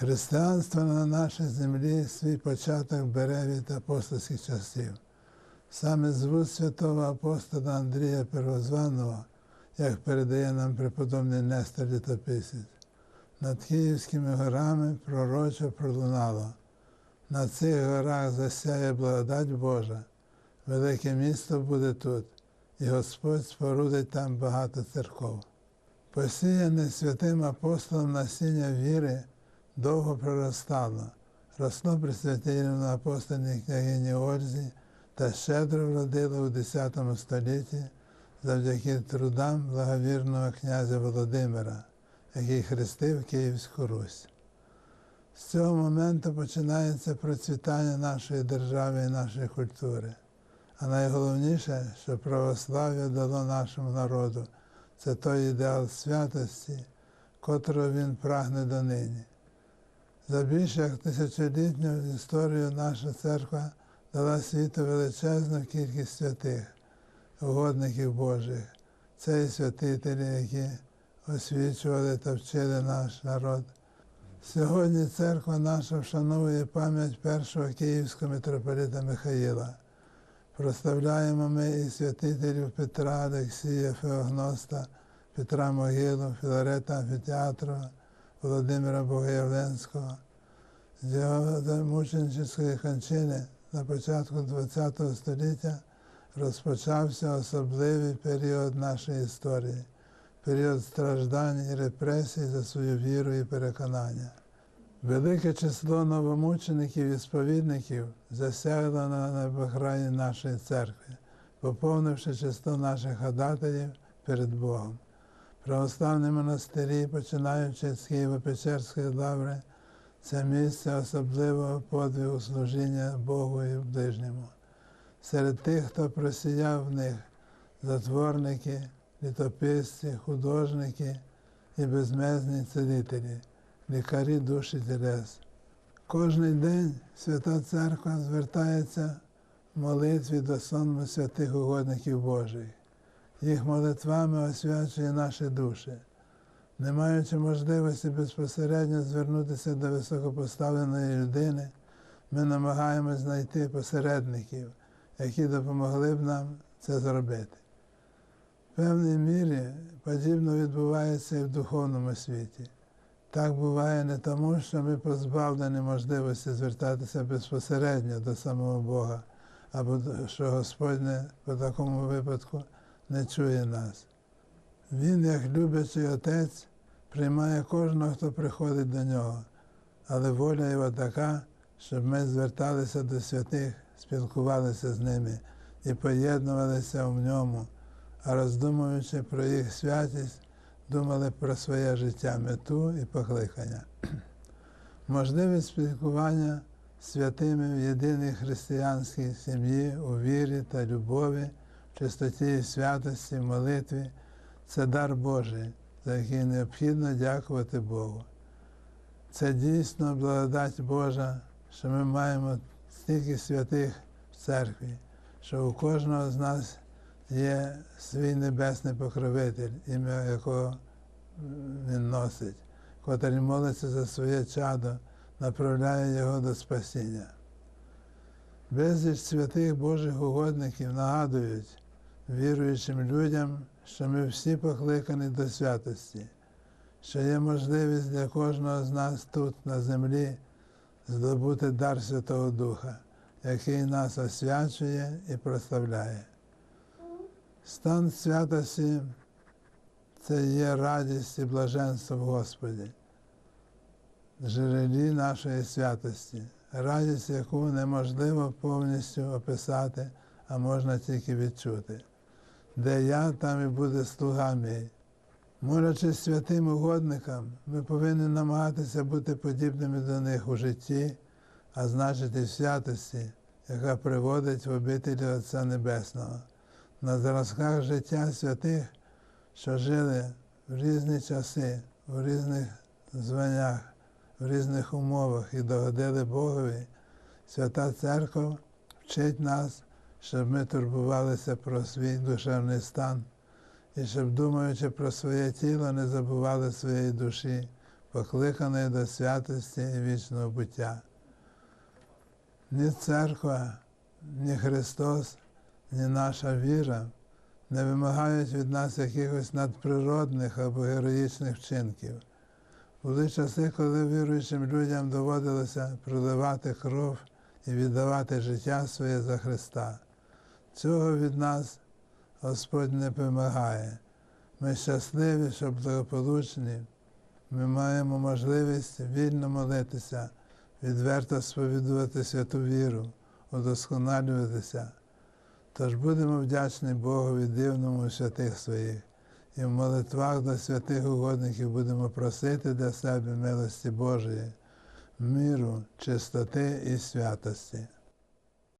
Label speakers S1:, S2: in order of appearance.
S1: Християнство на нашій землі свій початок бере від апостольських часів. Саме з вуст святого апостола Андрія Первозваного, як передає нам преподобний Нестор Літописець, над Київськими горами пророче пролунало. На цих горах засяє благодать Божа, велике місто буде тут, і Господь спорудить там багато церков. Посіяне святим апостолом насіння віри довго проростало, росло при святій апостольній княгині Ользі та щедро вродило у X столітті завдяки трудам благовірного князя Володимира, який хрестив Київську Русь. З цього моменту починається процвітання нашої держави і нашої культури. А найголовніше, що православ'я дало нашому народу, це той ідеал святості, котрого він прагне донині. За більше як тисячолітню історію наша церква дала світу величезну кількість святих, угодників Божих. Це і святителі, які освічували та вчили наш народ. Сьогодні церква наша вшановує пам'ять першого київського митрополита Михаїла. Проставляємо ми і святителів Петра, Олексія, Феогноста, Петра Могилу, Філарета Амфітеатрова, Володимира Богоявленського. З його мученическої кончини на початку ХХ століття розпочався особливий період нашої історії, період страждань і репресій за свою віру і переконання. Велике число новомучеників і сповідників засягло на небокраї нашої церкви, поповнивши число наших ходатаїв перед Богом. Православні монастирі, починаючи з Києво-Печерської лаври, це місце особливого подвигу служіння Богу і ближньому. Серед тих, хто просіяв в них затворники, літописці, художники і безмезні цілителі, лікарі душі тілес. Кожний день Свята Церква звертається в молитві до сонму святих угодників Божих. Їх молитвами освячує наші душі. Не маючи можливості безпосередньо звернутися до високопоставленої людини, ми намагаємось знайти посередників, які допомогли б нам це зробити. В певній мірі подібно відбувається і в духовному світі. Так буває не тому, що ми позбавлені можливості звертатися безпосередньо до самого Бога, або що Господь не по такому випадку не чує нас. Він, як люблячий отець, приймає кожного, хто приходить до нього, але воля його така, щоб ми зверталися до святих, спілкувалися з ними і поєднувалися в ньому, а роздумуючи про їх святість, думали про своє життя, мету і покликання. Можливість спілкування святими в єдиній християнській сім'ї, у вірі та любові, чистоті святості, молитві це дар Божий, за який необхідно дякувати Богу. Це дійсно благодать Божа, що ми маємо стільки святих в церкві, що у кожного з нас є свій небесний покровитель, ім'я якого він носить, котрий молиться за своє чадо, направляє його до спасіння. Безліч святих Божих угодників нагадують віруючим людям, що ми всі покликані до святості, що є можливість для кожного з нас тут, на землі, здобути дар Святого Духа, який нас освячує і прославляє. Стан святості це є радість і блаженство в Господі, джерелі нашої святості, радість, яку неможливо повністю описати, а можна тільки відчути. Де я, там і буде слуга мій. Молячись святим угодникам, ми повинні намагатися бути подібними до них у житті, а значить і в святості, яка приводить в обителі Отця Небесного. На зразках життя святих, що жили в різні часи, в різних званнях, в різних умовах і догодили Богові, Свята Церква вчить нас, щоб ми турбувалися про свій душевний стан і щоб, думаючи про своє тіло, не забували своєї душі, покликаний до святості і вічного буття. Ні церква, ні Христос, ні наша віра не вимагають від нас якихось надприродних або героїчних вчинків. Були часи, коли віруючим людям доводилося проливати кров і віддавати життя своє за Христа. Цього від нас Господь не вимагає. Ми щасливі, що благополучні. Ми маємо можливість вільно молитися, відверто сповідувати святу віру, удосконалюватися. Тож будемо вдячні Богові дивному святих своїх, і в молитвах до святих угодників будемо просити для себе милості Божої, миру, чистоти і святості.